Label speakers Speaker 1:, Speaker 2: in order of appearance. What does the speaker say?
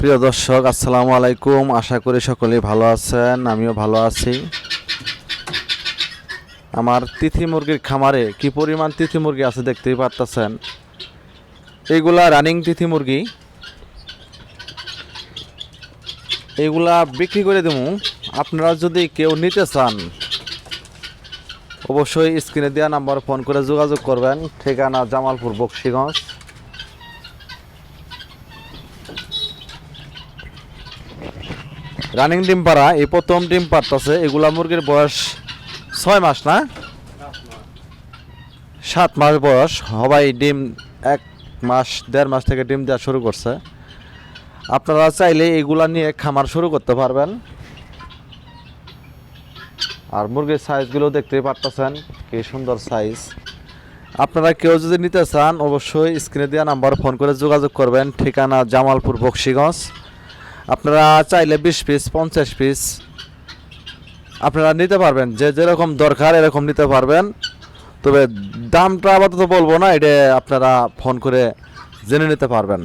Speaker 1: প্রিয় দর্শক, আসসালামু আলাইকুম। আশা করি সকলেই ভালো আছেন, আমিও ভালো আছি। আমার তিথি মুরগির খামারে কি পরিমাণ তিথি মুরগি আছে দেখতেই পারতেছেন। এইগুলা রানিং তিথি মুরগি। এইগুলা বিক্রি করে দেবো আপনারা যদি কেউ নিতে চান, অবশ্যই স্ক্রিনে দেওয়া নাম্বার ফোন করে যোগাযোগ করবেন। ঠিকানা জামালপুর, বক্সিগঞ্জ। রানিং ডিম পাড়া, এই প্রথম ডিম পারতেছে এগুলা মুরগির বয়স ছয় মাস, না? সাত মাস বয়স, সবাই ডিম এক মাস, দেড় মাস থেকে ডিম দেওয়া শুরু করছে। আপনারা চাইলে এগুলা নিয়ে খামার শুরু করতে পারবেন। আর মুরগির সাইজগুলো দেখতেই পারতেছেন, কি সুন্দর সাইজ আপনারা কেউ যদি নিতে চান, অবশ্যই স্ক্রিনে দেওয়া নাম্বার ফোন করে যোগাযোগ করবেন। ঠিকানা জামালপুর বক্সিগঞ্জ। আপনারা চাইলে বিশ পিস পঞ্চাশ পিস আপনারা নিতে পারবেন। যে যেরকম দরকার এরকম নিতে পারবেন। তবে দামটা আপাতত বলব না, এটা আপনারা ফোন করে জেনে নিতে পারবেন।